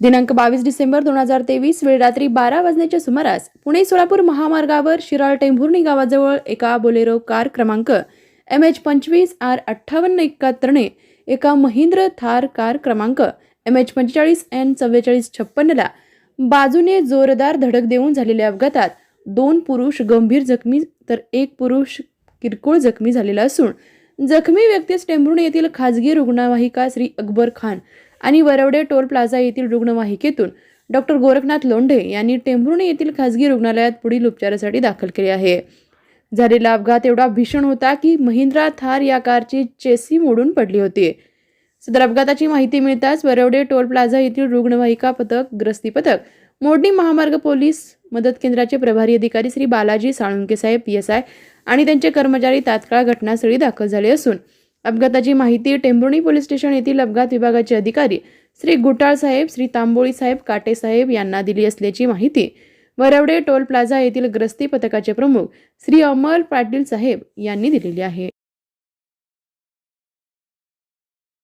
दिनांक बावीस डिसेंबर दोन हजार तेवीस वेळ रात्री बारा वाजण्याच्या सुमारास पुणे सोलापूर महामार्गावर शिराळ टेंभुर्णी गावाजवळ एका बोलेरो कार क्रमांक एम एच पंचवीस आर अठ्ठावन्न एकाहत्तरने एका महिंद्र थार कार क्रमांक एम एच पंचेचाळीस एन चव्वेचाळीस छप्पन्नला बाजूने जोरदार धडक देऊन झालेल्या अपघातात दोन पुरुष गंभीर जखमी तर एक पुरुष किरकोळ जखमी झालेला असून जखमी व्यक्तीस टेंभुर्णी येथील खाजगी रुग्णवाहिका श्री अकबर खान आणि वरवडे टोल प्लाझा येथील रुग्णवाहिकेतून डॉक्टर गोरखनाथ लोंढे यांनी टेंभुर्णी येथील खाजगी रुग्णालयात पुढील उपचारासाठी दाखल केले आहे. झालेला अपघात एवढा भीषण होता की महिंद्रा थार या कारची चेसी मोडून पडली होती. सदर अपघाताची माहिती मिळताच वरवडे टोल प्लाझा येथील रुग्णवाहिका पथक ग्रस्ती पथक मोडणी महामार्ग पोलीस मदत केंद्राचे प्रभारी अधिकारी श्री बालाजी साळुंके साहेब पी एस आय आणि त्यांचे कर्मचारी तात्काळ घटनास्थळी दाखल झाले असून अपघाताची माहिती टेंभुर्णी पोलीस स्टेशन येथील अपघात विभागाचे अधिकारी श्री गुटाळ साहेब श्री तांबोळी साहेब काटे साहेब यांना दिली असल्याची माहिती वरवडे टोल प्लाझा येथील ग्रस्ती पथकाचे प्रमुख श्री अमर पाटील साहेब यांनी दिलेली आहे.